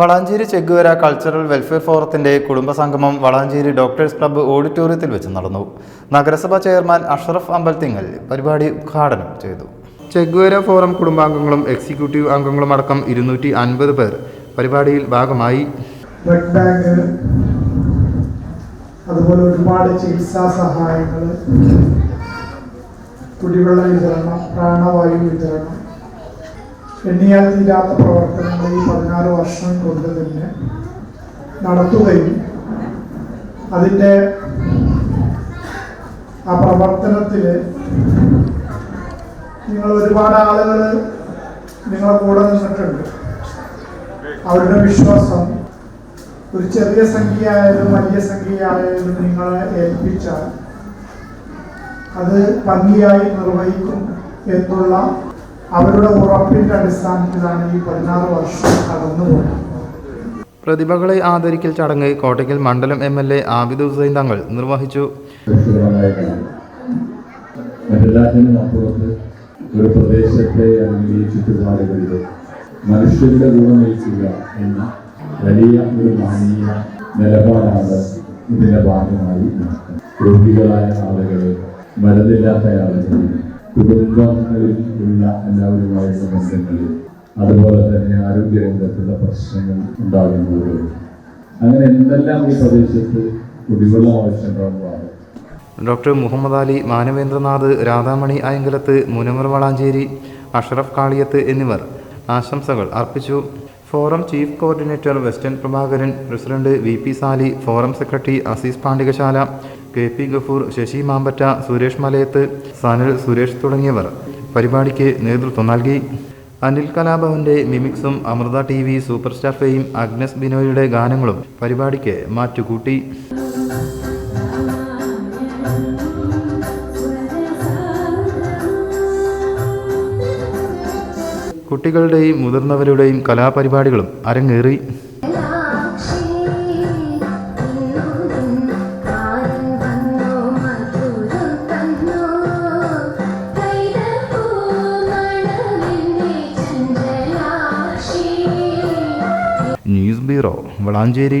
Valanchery ചെഗുവര cultural welfare ഫോറത്തിന്റെ കുടുംബസംഗമം Valanchery doctors club ഓഡിറ്റോറിയത്തിൽ വെച്ച് നടന്നു. നഗരസഭാ ചെയർമാൻ അഷ്റഫ് അമ്പൽത്തിങ്ങൽ പരിപാടി ഉദ്ഘാടനം ചെയ്തു. ചെഗുവര ഫോറം കുടുംബാംഗങ്ങളും എക്സിക്യൂട്ടീവ് അംഗങ്ങളും അടക്കം ഇരുന്നൂറ്റി അൻപത് പേർ പരിപാടിയിൽ ഭാഗമായി. അതുപോലെ ഒരുപാട് ചികിത്സാ സഹായങ്ങൾ കുടിവെള്ള വിതരണം പ്രാണവായു വിതരണം എണ്ണിയാൽ തീരാത്ത പ്രവർത്തനങ്ങൾ ഈ വർഷം കൊണ്ട് തന്നെ നടത്തുകയും അതിന്റെ ആ പ്രവർത്തനത്തിൽ നിങ്ങൾ ഒരുപാട് ആളുകൾ നിങ്ങളെ കൂടെ നിന്നിട്ടുണ്ട്. അവരുടെ വിശ്വാസം ഒരു ചെറിയ സംഖ്യയായാലും വലിയ സംഖ്യയായാലും നിങ്ങളെ ഏൽപ്പിച്ചാൽ അത് ഭംഗിയായി നിർവഹിക്കും എന്നുള്ള അവരുടെ ഉറപ്പിന്റെ അടിസ്ഥാനത്തിലാണ് ഈ പതിനാറ് വർഷം കടന്നുപോയത് പ്രതിഭകളെ ആദരിക്കൽ ചടങ്ങ് കോട്ടയ്ക്കൽ മണ്ഡലം M L A Abid Hussain Thangal നിർവഹിച്ചു. മറ്റെല്ലാത്തിനും അപ്പുറത്ത് ഒരു പ്രദേശത്തെ അല്ലെങ്കിൽ ഈ ചുറ്റുപാടുകളിൽ മനുഷ്യരുടെ ഗുണം നയിക്കുക എന്ന വലിയ ഒരു മാനീയ നിലപാടാണ് ഇതിന്റെ ഭാഗമായി രോഗികളായ ആളുകൾ മരുന്നില്ലാത്ത ആളുകൾ കുടുംബങ്ങളിൽ ഉള്ള എല്ലാവരുമായ സമസ്യങ്ങളിൽ അതുപോലെ തന്നെ ആരോഗ്യരംഗത്തുള്ള പ്രശ്നങ്ങൾ ഉണ്ടാകുന്നത് അങ്ങനെ എന്തെല്ലാം ഈ പ്രദേശത്ത് കുടിവെള്ളം ആവശ്യമുണ്ടാകുന്നതാണ് ഡോക്ടർ മുഹമ്മദ് അലി മാനവേന്ദ്രനാഥ് രാധാമണി അയങ്കലത്ത് മുനമർ വളാഞ്ചേരി അഷറഫ് കാളിയത്ത് എന്നിവർ ആശംസകൾ അർപ്പിച്ചു. Forum chief coordinator western Prabhakaran president V P Sali forum secretary Azeez Pandikasala K P Gafoor Sasi Mampatta Suresh Malayath Sanal Suresh തുടങ്ങിയവർ പരിപാടിക്ക് നേതൃത്വം നൽകി. അനിൽ കലാഭവന്റെ മിമിക്സും Amrita T V super star fame Agnes ബിനോയുടെ ഗാനങ്ങളും പരിപാടിക്ക് മാറ്റുകൂട്ടി. കുട്ടികളുടെയും മുതിർന്നവരുടെയും കലാപരിപാടികളും അരങ്ങേറി. Bureau Valanchery